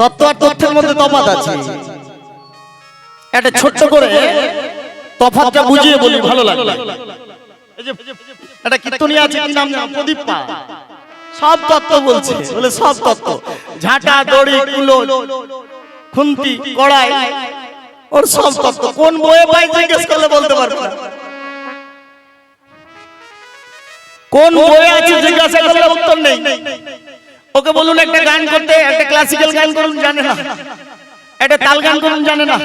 তত্ত্ব আর তথ্যের মধ্যে তফাৎ আছে। একটা ছোট্ট করে তফাৎটা বুঝিয়ে বলি ভালো লাগবে। এই যে একটা কীর্তনী আছে কি নাম? প্রদীপ পা। সব তত্ত্ব বলছে বলে সব তত্ত্ব। ঝাঁটা দড়ি কুলো খুন্তি কড়াই ওর সব তত্ত্ব। কোন বইয়ে পাই জিজ্ঞেস করলে বলতে পারবে কোন বইয়ে আছে জিজ্ঞাসা করলে উত্তর নেই। ওকে বলুন একটা গান করতে, একটা ক্লাসিক্যাল গান করুন, জানে না। একটা তাল গান করুন, জানে না।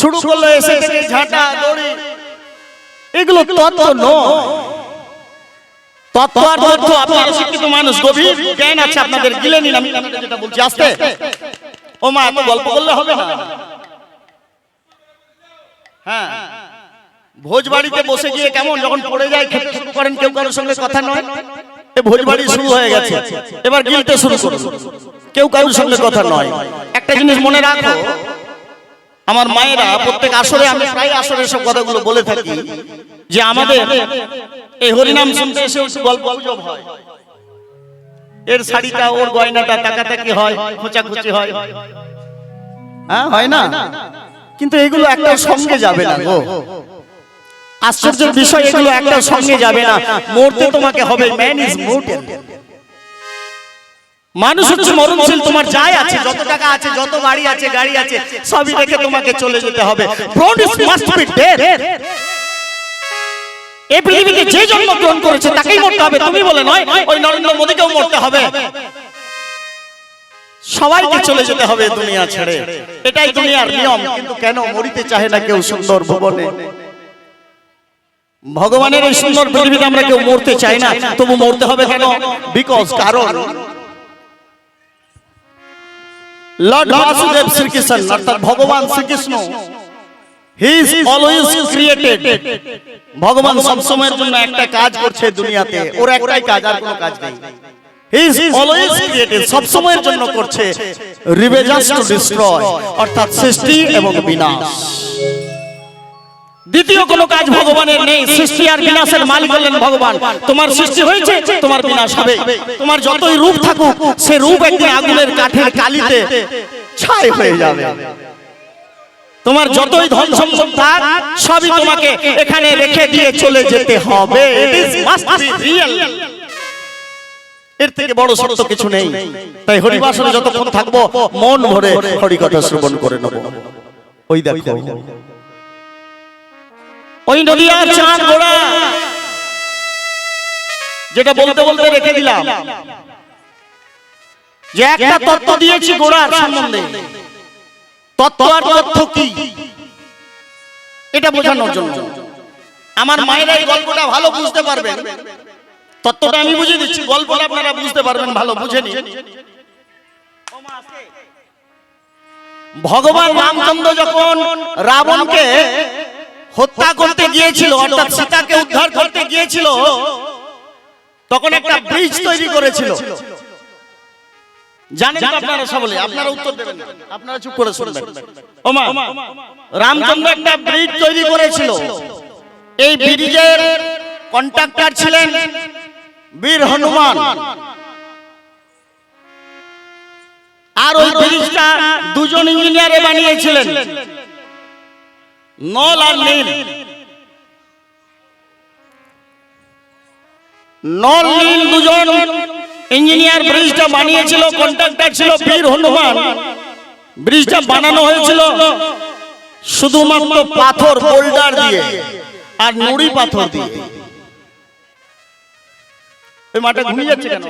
শুরু করল এসে থেকে ঝাঁটা দড়ি। এগুলো তত্ত্ব নয়। তত্ত্ব আর শিক্ষিত মানুষ, গভীর জ্ঞান আছে আপনাদের, গিলে নিন। আমি যেটা বলছি, আস্তে। ও মা, এত গল্প করলে হবে হ্যাঁ। ভোজ বাড়িতে বসে গিয়ে কেমন, যখন পড়ে যায় করেন, কেউ কারোর সঙ্গে কথা নয়। এ ভোজ শুরু হয়ে গেছে। এবার গিলতে শুরু করুন। কেউ কারোর সঙ্গে কথা নয়। একটা জিনিস মনে রাখো আমার মায়েরা প্রত্যেক আসরে আমি প্রায় আসরে সব কথাগুলো বলে থাকি যে আমাদের এই হরিনাম শুনতে এসে গল্প গুজব হয়। এর শাড়িটা ওর গয়নাটা টাকাটাকি হয় খোঁচাখুচি হয়। হ্যাঁ। হয় না? কিন্তু এগুলো একটা সঙ্গে যাবে না। গো। আশ্চর্যের বিষয় এগুলো একটা সঙ্গে যাবে না। মরতে তোমাকে হবে ম্যান ইজ মোর্টেল মানুষ হচ্ছে মরণশীল তোমার যাই আছে যত টাকা আছে যত বাড়ি আছে গাড়ি আছে সবই রেখে তোমাকে চলে যেতে হবে। মাস্ট বি ডেড এই পৃথিবীতে যে জন্ম গ্রহণ করেছে তাকেই মরতে হবে। তুমি বলে নয় ওই নরেন্দ্র মোদীকেও মরতে হবে। সবাইকে চলে যেতে হবে দুনিয়া ছেড়ে। এটাই দুনিয়ার নিয়ম। কিন্তু কেন মরিতে চাহে না কেউ সুন্দর ভুবনে? ভগবানের এই সুন্দর পৃথিবীতে আমরা কেউ মরতে চাই না, তবু মরতে হবে কেন? বিকজ কারণ। লর্ড বাসুদেব শ্রীকৃষ্ণ অর্থাৎ ভগবান Srikrishna he is always created ভগবান সব সময়ের জন্য একটা কাজ করছে দুনিয়াতে, ওর একটাই কাজ, আর কোনো কাজ নেই। হি ইজ অলওয়েজ ক্রিয়েটেড সব সময়ের জন্য করছে। রিভেঞ্জ টু ডিস্ট্রয় অর্থাৎ সৃষ্টি এবং বিনাশ। দ্বিতীয় কোনো কাজ ভগবানের নেই সৃষ্টি আর বিনাশের মালিক হলেন ভগবান। তোমার সৃষ্টি হয়েছে তোমার বিনাশ হবে। তোমার যতই রূপ থাকুক সে রূপ একদিন আগুনের কাঠের কালিতে ছাই হয়ে যাবে। তোমার যতই ধন সম্পদ থাক সবই তোমাকে এখানে রেখে দিয়ে চলে যেতে হবে. এর থেকে বড় সত্য কিছু নেই। তাই হরিবাসনে যতক্ষণ থাকব মন ভরে হরি কথা শ্রবণ করে নেব। ওই দেখো। ওই নদিয়া চাঁদ গোড়া। যেটা বলতে বলতে রেখে দিলাম। যে একটা তত্ত্ব দিয়েছি গোড়ার সম্বন্ধে। তত্ত্ব আর তথ্য কি? এটা বোঝানোর জন্য। আমার মায়েরা এই গল্পটা ভালো বুঝতে পারবেন। তত্ত্বটা আমি বুঝিয়ে দিচ্ছি, গল্পটা আপনারা বুঝতে পারবেন ভালো, বুঝে ভগবান রামচন্দ্র যখন রাবণকে হত্যা করতে গিয়েছিল অর্থাৎ সীতাকে উদ্ধার করতে গিয়েছিল তখন একটা ব্রিজ তৈরি করেছিল। জানেন তো আপনারা সকলে আপনারা উত্তর দেবেন। আপনারা চুপ করে শুনবেন। ওমা রামচন্দ্র একটা ব্রিজ তৈরি করেছিল। এই ব্রিজের কন্ট্রাক্টর ছিলেন বীর হনুমান। আর ওই ব্রিজটা দুজন ইঞ্জিনিয়ারে বানিয়েছিলেন। নল আর নীল নল নীল দুজন ইঞ্জিনিয়ার ব্রিজটা বানিয়েছিল কন্ট্রাক্টর ছিল বীর হনুমান। ব্রিজটা বানানো হয়েছিল শুধুমাত্র পাথর বোল্ডার দিয়ে আর নুড়ি পাথর দিয়ে। ওই মাঠে ঘুমিয়ে যাচ্ছে কেন?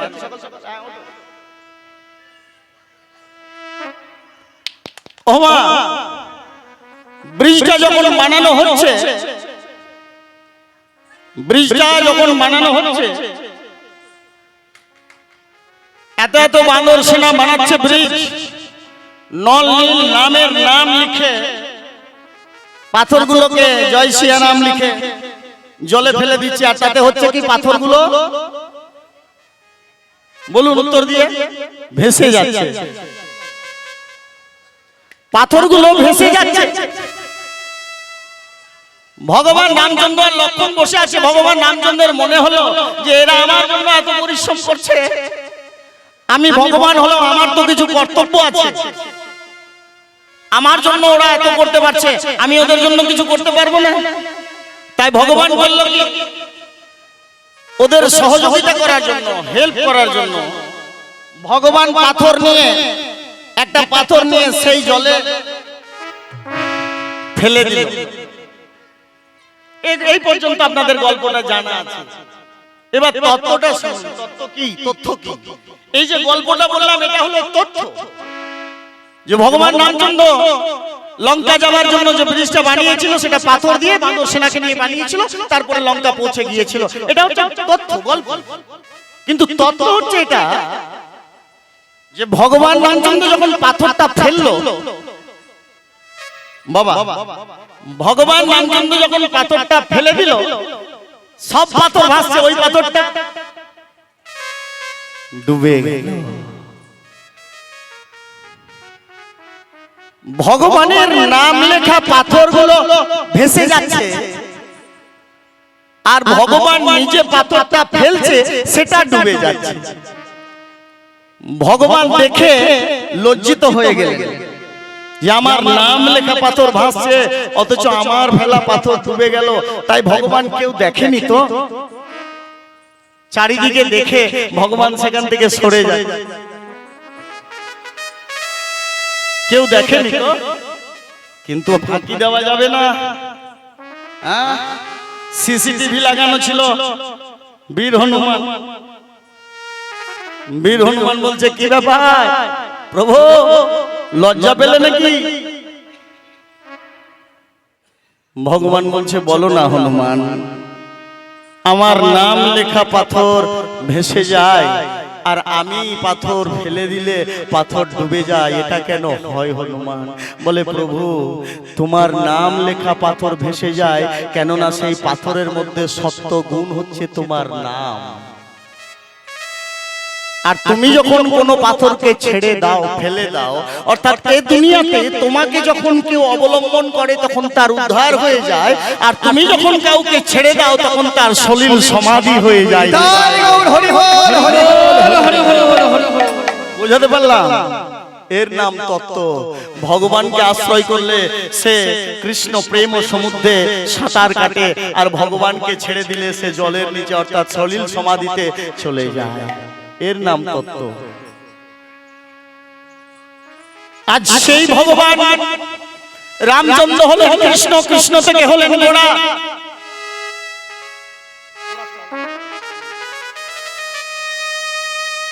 ওমা! ব্রিজটা যখন বানানো হচ্ছে, ব্রিজটা যখন বানানো হচ্ছে, এত এত বান্দর সেনা বানাচ্ছে ব্রিজ। নল নামের নাম লিখে, পাথরগুলোকে জয় সিয়া নাম লিখে, জলে ফেলে দিচ্ছে। আর তাতে হচ্ছে কি পাথরগুলো? বলুন উত্তর দিয়ে, ভেসে যাচ্ছে। পাথরগুলো ভেসে যাচ্ছে। ভগবান রামচন্দ্র আর লক্ষণ বসে আছে। ভগবান রামচন্দ্রের মনে হলো যে এরা আমার জন্য এত পরিশ্রম করছে। আমি ভগবান হলেও আমার তো কিছু কর্তব্য আছে। আমার জন্য ওরা এত করতে পারছে। আমি ওদের জন্য কিছু করতে পারব না। তাই ভগবান বলল কি? ওদের সহযোগিতা করার জন্য হেল্প করার জন্য। ভগবান পাথর নিয়ে একটা পাথর নিয়ে সেই জলে ফেলে দিল। এই- পর্যন্ত আপনাদের গল্পটা জানা আছে। এবার তত্ত্বটা শুনুন। তত্ত্ব কি? তথ্য কি? এই যে গল্পটা বললাম এটা হলো তথ্য। যে ভগবান রামচন্দ্র লঙ্কা যাওয়ার জন্য যে ব্রিজটা বানিয়েছিল সেটা পাথর দিয়ে বানর সেনাকে নিয়ে বানিয়েছিল তারপরে লঙ্কা পৌঁছে গিয়েছিল। এটা হচ্ছে তথ্য গল্প। কিন্তু তথ্য হচ্ছে এটা যে ভগবান রামচন্দ্র যখন পাথরটা ফেলল বাবা ভগবান রামচন্দ্র যখন পাথরটা ফেলে দিল সব পাথর ভাসছে ওই পাথরটা ডুবে ভগবানের নাম লেখা পাথরগুলো ভেসে যাচ্ছে। আর ভগবান নিজে পাথরটা ফেলছে সেটা ডুবে যাচ্ছে। ভগবান দেখে লজ্জিত হয়ে গেলেন। যে আমার নাম লেখা পাথর ভাসছে অথচ আমার ফেলা পাথর ডুবে গেল। তাই ভগবান কেউ দেখেনি তো? চারিদিকে দেখে ভগবান সেখান থেকে সরে যায়। কেউ দেখেনি তো? কিন্তু ফাঁকি দেওয়া যাবে না। সিসিটিভি লাগানো ছিল। বীর হনুমান। বীর হনুমান বলছে কি ব্যাপার? প্রভু লজ্জা পেলে নাকি? ভগবান বলছে বলো না হনুমান আমার নাম লেখা পাথর ভেসে যায় আর আমি পাথর ফেলে দিলে পাথর ডুবে যায় এটা কেন হয় হনুমান? বলে প্রভু তোমার নাম লেখা পাথর ভেসে যায় কেননা সেই পাথরের মধ্যে সত্য গুণ হচ্ছে তোমার নাম। আর তুমি যখন কোনো পাথরকে ছেড়ে দাও ফেলে দাও অর্থাৎ এই দুনিয়াতে তোমাকে যখন কেউ অবলম্বন করে তখন তার উদ্ধার হয়ে যায় আর তুমি যখন কাউকে ছেড়ে দাও তখন তার সলিল সমাধি হয়ে যায় বুঝাতে পারলাম এর নাম তত্ত্ব ভগবানকে আশ্রয় করলে সে কৃষ্ণ প্রেম ও সমুদ্রে সাঁতার কাটে আর ভগবানকে ছেড়ে দিলে সে জলের নিচে অর্থাৎ সলিল সমাধিতে চলে যায় এর নাম তত্ত্ব। আজ সেই ভগবান রামচন্দ্র হলেন কৃষ্ণ কৃষ্ণ থেকে হলেন গোড়া।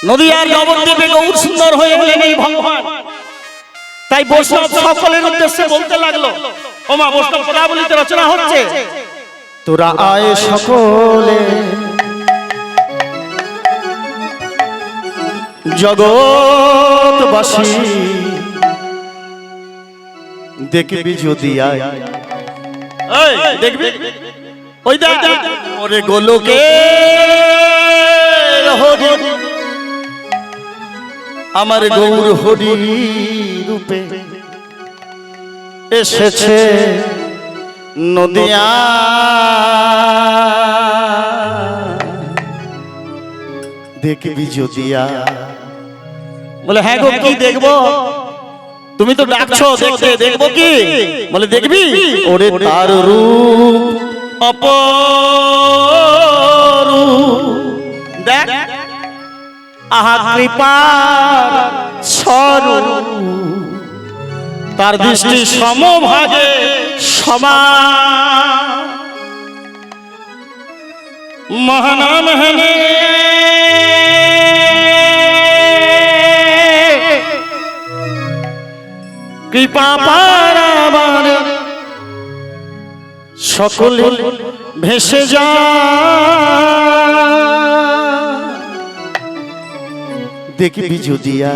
নদীয়ার নবদ্বীপে গৌর সুন্দর হয়ে গেলেন এই ভগবান। তাই বৈষ্ণব সকলের উদ্দেশ্যে বলতে লাগল ওমা বৈষ্ণব পদাবলিতে রচনা হচ্ছে। তোরা আয় সকলে। জগৎবাসী দেখবি যদি আয়। দেখবি? ওই দেখ। ওরে গোলকে আমার গৌর হরি রূপে এসেছে নদিয়া। দেখবি যদিয়া বলে হ্যাঁ গো কি দেখব? তুমি তো ডাকছো দেখতে দেখব কি? বলে দেখবি? ওরে তার রূপ অপরূপ। দেখ আহা কৃপার স্বরূপ। তার দৃষ্টি সমভাগে সমান। মহানাম হেনে। কৃপা পারাবার সকলে ভেসে যা। দেখবি যদিয়া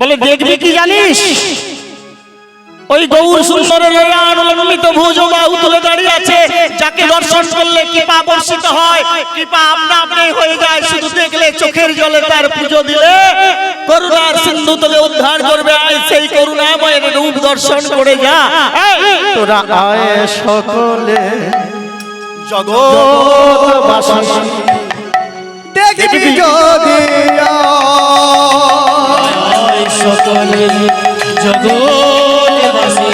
বলে, দেখবি কি জানিস? ওই গৌর সুন্দরের লম্বিত ভুজ বাহু তুলে দাঁড়িয়ে আছে, যাকে দর্শন করলে কৃপা বর্ষিত হয়। কৃপা আপনা আপনি হয়ে যায়, শুধু দেখলে চোখের জলে তার পুজো দিলে। করুণার সিন্ধু তোকে উদ্ধার করবে। আয় সেই করুণাময়ের রূপ দর্শন করে যা। তোরা আয় সকলে। জগৎবাসী দেখবি যদি সকলে। জগৎবাসী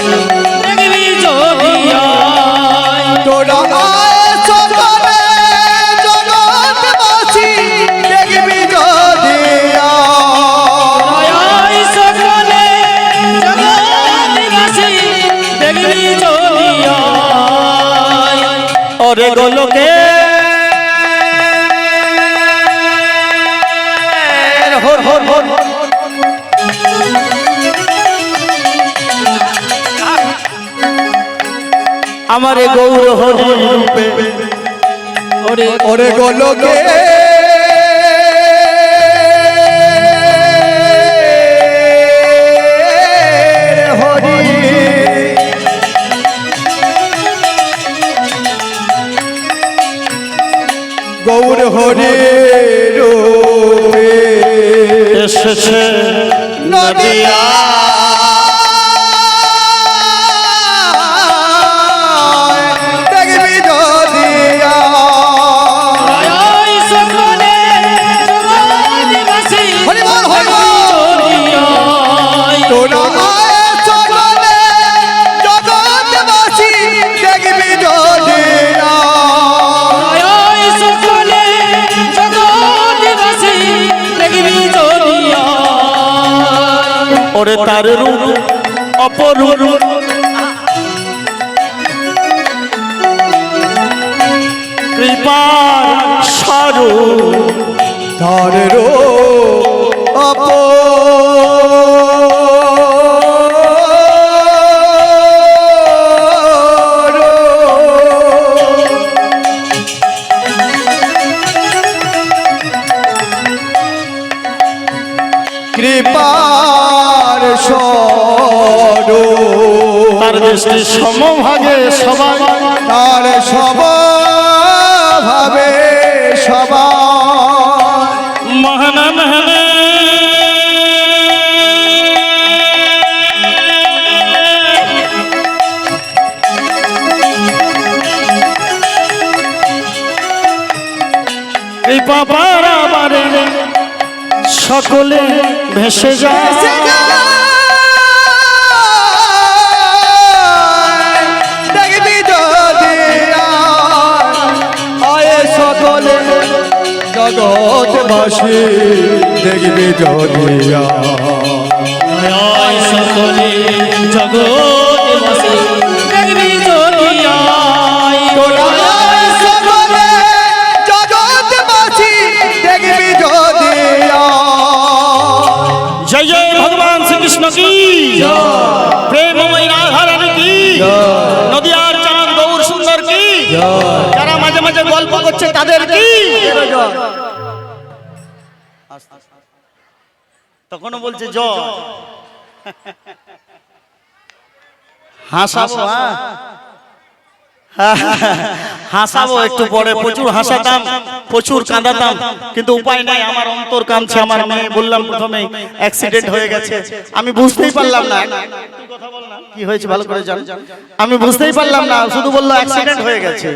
দেখবি যদি আয়। তোরা ওরে গোলকে আমারে গৌর হরি রূপে। ওরে ওরে গোলকে গৌর হরে রূপে এসেছে নদিয়া ওরে তার রূপ অপরূপ। কৃপার সারু তার রো অপ সমভাগে সবাই তার স্বভাবে সবাই। মহানা মহানা। কৃপা বারাবারে সকলে ভেসে যায়। জগৎবাসী দেখবি আয় সকলে জগৎবাসী দেখবি যদি আয় আয় সকলে জগৎবাসী দেখবি যদি জয় জয় ভগবান শ্রীকৃষ্ণ কি? প্রেমময় রাধা কি? নদিয়ার চাঁদ গৌর সুন্দর কি? যারা মাঝে মাঝে গল্প করছে তাদের কি তখনও বলছে জ হাসাবো হ্যাঁ। হাসাবো একটু পরে প্রচুর হাসাতাম প্রচুর কাঁদাতাম কিন্তু উপায় নাই আমার অন্তর কাঁদছে আমার মেয়ে বললাম প্রথমে অ্যাক্সিডেন্ট হয়ে গেছে। আমি বুঝতেই পারলাম না। কি হয়েছে ভালো করে জান? আমি বুঝতেই পারলাম না শুধু বলল অ্যাক্সিডেন্ট হয়ে গেছে।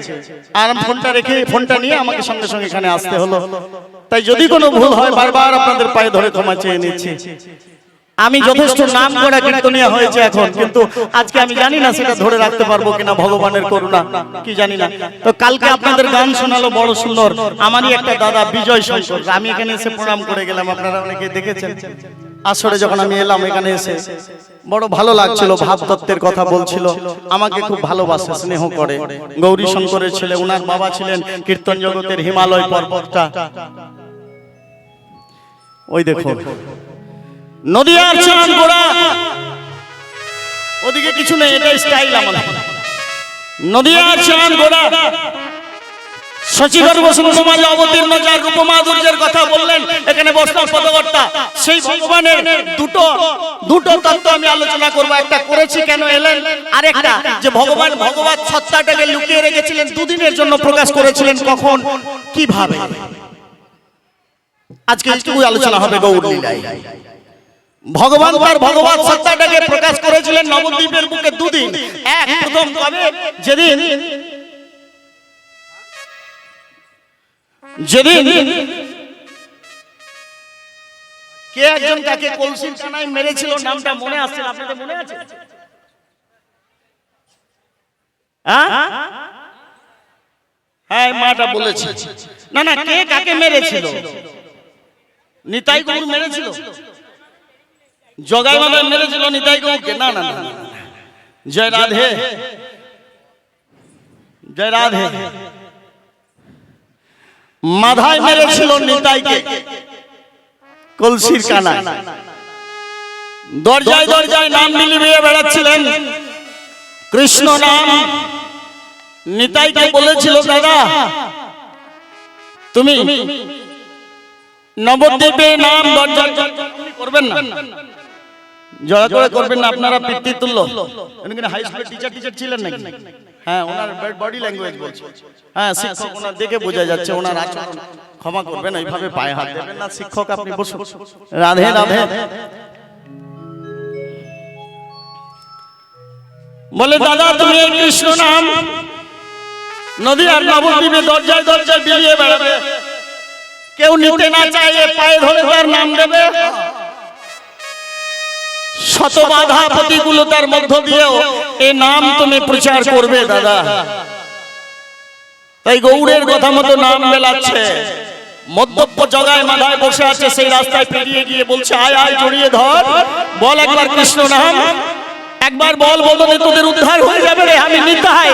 আর ফোনটা রেখে ফোনটা নিয়ে আমাকে সঙ্গে সঙ্গে এখানে আসতে হলো। তাই যদি কোনো ভুল হয় বারবার আপনাদের পায়ে ধরে ক্ষমা চেয়ে নিচ্ছি। আমি যথেষ্ট নাম করা কীর্তনিয়া হয়েছে এখন কিন্তু আজকে আমি জানি না সেটা ধরে রাখতে পারব কিনা ভগবানের করুণা কি জানি না। তো কালকে আপনাদের গান শোনালো বড় সুন্দর। আমারই একটা দাদা বিজয় শঙ্কর। আমি এখানে এসে প্রণাম করে গেলাম আপনারা অনেকে দেখেছেন। আসরে যখন আমি এলাম এখানে এসে বড় ভালো লাগছিল ভাবতত্ত্বের কথা বলছিল আমাকে খুব ভালোবাসে স্নেহ করে। গৌরী শঙ্করের ছেলে উনার বাবা ছিলেন কীর্তন জগতের হিমালয় পর্বতটা। ওই দেখো। নদিয়ার চাঁদ গোড়া। ওদিকে কিছু নেই এটা স্টাইল আমার নদিয়ার চাঁদ গোড়া। সচিবের বসুন সমাজে অবতীর্ণ যার রূপমাধুর্যের কথা বললেন এখানে বসলাম পদকর্তা সেই ভগবানের দুটো দুটো তত্ত্ব আমি আলোচনা করব। একটা করেছি কেন এলেন আরেকটা যে ভগবান ভগবত সত্তাটাকে লুকিয়ে রেখেছিলেন দুদিনের জন্য প্রকাশ করেছিলেন কখন? কীভাবে? আজকে এইটুকুই আলোচনা হবে গৌর লীলায় ভগবান তার ভগবান সত্তাটাকে প্রকাশ করেছিলেন নবদ্বীপের বুকে দুদিন। এক প্রথম কবে? যেদিন যেদিন কে একজন কাকে কলসির কানায় মেরেছিল নামটা মনে আসছে আপনাদের মনে আছে? হ্যাঁ? হ্যাঁ মাটা বলেছে। না না কে কাকে মেরেছিল? নিতাই গৌর মেরেছিল। জগাই মামায় মেরেছিল নিতাই গৌরকে না না না। জয় রাধে। জয় রাধে। মাথায় মেরেছিল নিতাইকে। কলসির কানা দরজায় দরজায় নাম মিলিয়ে বেড়াচ্ছিলেন। কৃষ্ণ নাম। নিতাইকে বলেছিল দাদা তুমি নবদ্বীপে নাম দরজা করবেন না। জড়া করে করবেন না আপনারা পিতৃ তুল্য উনি হাই স্কুলের টিচার টিচার ছিলেন নাকি? হ্যাঁ ওনার বডি ল্যাঙ্গুয়েজ বলছে। হ্যাঁ শিক্ষক ওনার দেখে বোঝা যাচ্ছে ওনার আচরণ। ক্ষমা করবেন এইভাবে পায়ে হাত দেবেন না শিক্ষক আপনি বসুন। রাধে রাধে। বলে দাদা তুমি এই কৃষ্ণ নাম নদী আর নবদ্বীপে দরজায় দরজায় বেরিয়ে বেড়াবে। কেউ নিতে না চাইলে পায়ে ধরে তার নাম দেবে। শত বাধা প্রতিকূলতার মধ্য দিয়েও এ নাম তুমি প্রচার করবে, দাদা। তাই গৌড়ের কথা মতো নাম মেলাচ্ছে। মদ্যপ জগায় মাথায় বসে আছে, সেই রাস্তায় পেরিয়ে গিয়ে বলছে, আয় আয়, জড়িয়ে ধর। বল একবার কৃষ্ণ নাম। একবার বল বদলে তোদের উদ্ধার হয়ে যাবে রে, আমি নিতাই।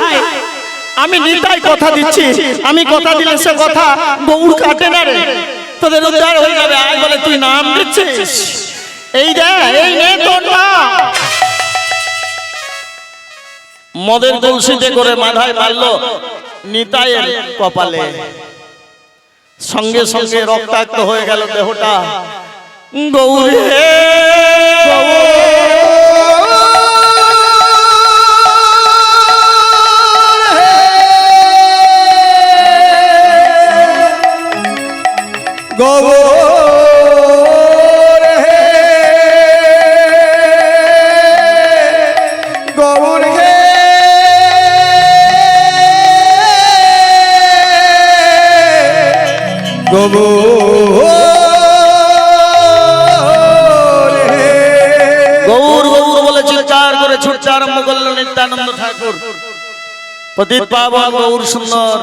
আমি নিতাই কথা দিচ্ছি। আমি কথা দিলে সে কথা গৌড় কাটে না রে। তোদের উদ্ধার হয়ে যাবে। আয় বলে তুই নাম দিচ্ছিস। এই দে এই নে তোর মদের কলসিতে করে মাথায় মারলো নিতাইয়ের কপালে। সঙ্গে সঙ্গে রক্তাক্ত হয়ে গেল দেহটা। গৌরে গৌর হে গৌর হে গৌর হে গৌর গৌর বলে চিৎকার করে ছুটতে আরম্ভ করল নিত্যানন্দ ঠাকুর পতিত পাবন গৌর সুন্দর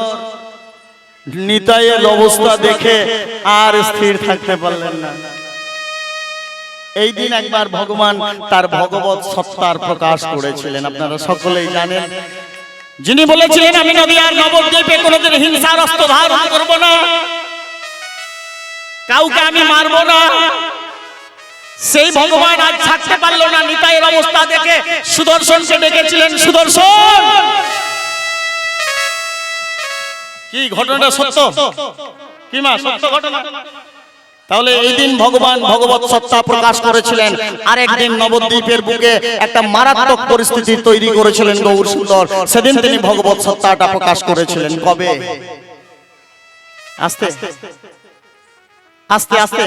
নিতাইয়ের অবস্থা দেখে আর স্থির থাকতে পারলেন না। এই দিন একবার ভগবান তার ভগবত সত্তার প্রকাশ করেছিলেন আপনারা সকলেই জানেন। যিনি বলেছিলেন আমি নদী আর নবদ্বীপে কোনোদিন হিংসার অস্ত্র ধারণ করব না। কাউকে আমি মারবো না। সেই ভগবান আজ থাকতে পারল না নিতাইয়ের অবস্থা দেখে সুদর্শনকে ডেকেছিলেন সুদর্শন! কি ঘটনাটা সত্য? কি মা সত্য ঘটনা? তাহলে এই দিন ভগবান ভগবত সত্তা প্রকাশ করেছিলেন। আরেকদিন নবদ্বীপের বুকে একটা মারাত্মক পরিস্থিতি তৈরি করেছিলেন গৌর সুন্দর। সেদিন তিনি ভগবত সত্তাটা প্রকাশ করেছিলেন। কবে? আস্তে। আস্তে আস্তে।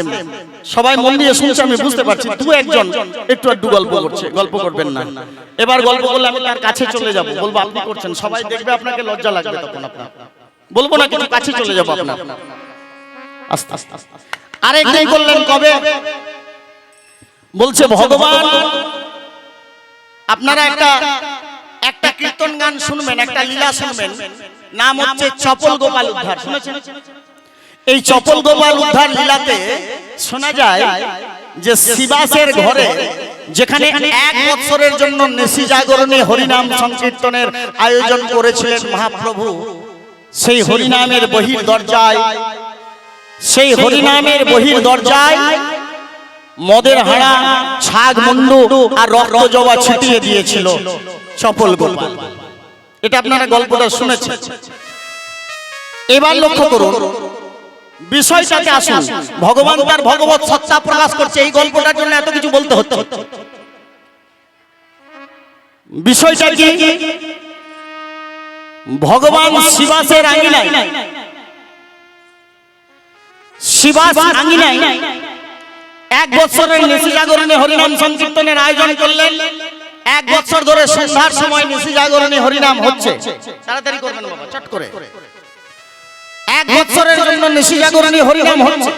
সবাই মন দিয়ে শুনছে আমি বুঝতে পারছি। দু একজন একটু একটু গল্প করছে গল্প করবেন না। এবার গল্প করলে আমি তার কাছে চলে যাব। বলব আপনি করছেন। সবাই দেখবে আপনাকে লজ্জা লাগবে তখন আপনার। বলব না কিছু কাছে চলে যাব আপনার। আস্তে আস্তে। আরেকদিন করলেন কবে? বলছে ভগবান। আপনারা একটা একটা কীর্তন গান শুনবেন একটা লীলা শুনবেন। নাম হচ্ছে চপল গোপাল উদ্ধার। শুনেছেন? এই চপল গোপাল উদ্ধার লীলাতে শোনা যায় যে শিবাসের ঘরে যেখানে এক বছরের জন্য নেশি জাগরণে হরিনাম সংকীর্তনের আয়োজন করেছিলেন মহাপ্রভু। সেই হরিনামের বহির দরজায় সেই হরিনামের বহির দরজায় মদের হাড়া ছাগ মুন্ডু আর রক্ত জবা ছিটিয়ে দিয়েছিল। চপল গোপাল। এটা আপনারা গল্পটা শুনেছেন। এবার লক্ষ্য করুন। বিষয়টাকে আসুন। ভগবান তার ভগবত সত্তা প্রকাশ করছে। এই গল্পটার জন্য এত কিছু বলতে হচ্ছে। বিষয়টা কি? ভগবান শিবাসের আঙিনায়। শিবাস আঙিনায়। এক বছরের নিশি জাগরণে হরিনাম সংকীর্তনের আয়োজন করলেন। এক বছর ধরে সন্ধ্যার সময় নিশি জাগরণে হরিনাম হচ্ছে। তাড়াতাড়ি করবেন বাবা চট করে। এক বছরের জন্য নিশি জাগরণী হরিনাম হচ্ছে।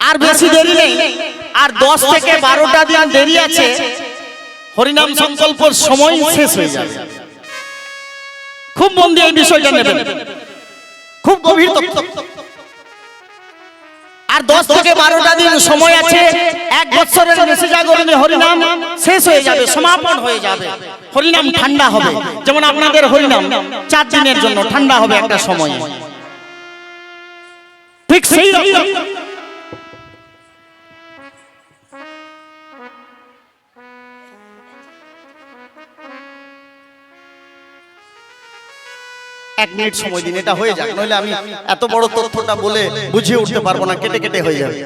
আর বেশি দেরি নেই। আর দশ থেকে বারোটা দিন দেরি আছে। হরিনাম সংকল্পর সময় শেষ হয়ে যাবে। খুব মন দিয়ে এই বিষয়টা নেবেন। খুব গভীর আর দশ থেকে বারোটা দিন সময় আছে এক বছরের বেশি জাগরণে হরিনাম শেষ হয়ে যাবে সমাপন হয়ে যাবে। হরিনাম ঠান্ডা হবে। যেমন আপনাদের হরিনাম চার দিনের জন্য ঠান্ডা হবে একটা সময়। ঠিক সেই রকম। এক মিনিট সময় দিন, এটা হয়ে যাক। নইলে আমি এত বড় তথ্যটা বলে বুঝিয়ে উঠতে পারব না, কেটে কেটে হয়ে যাবে।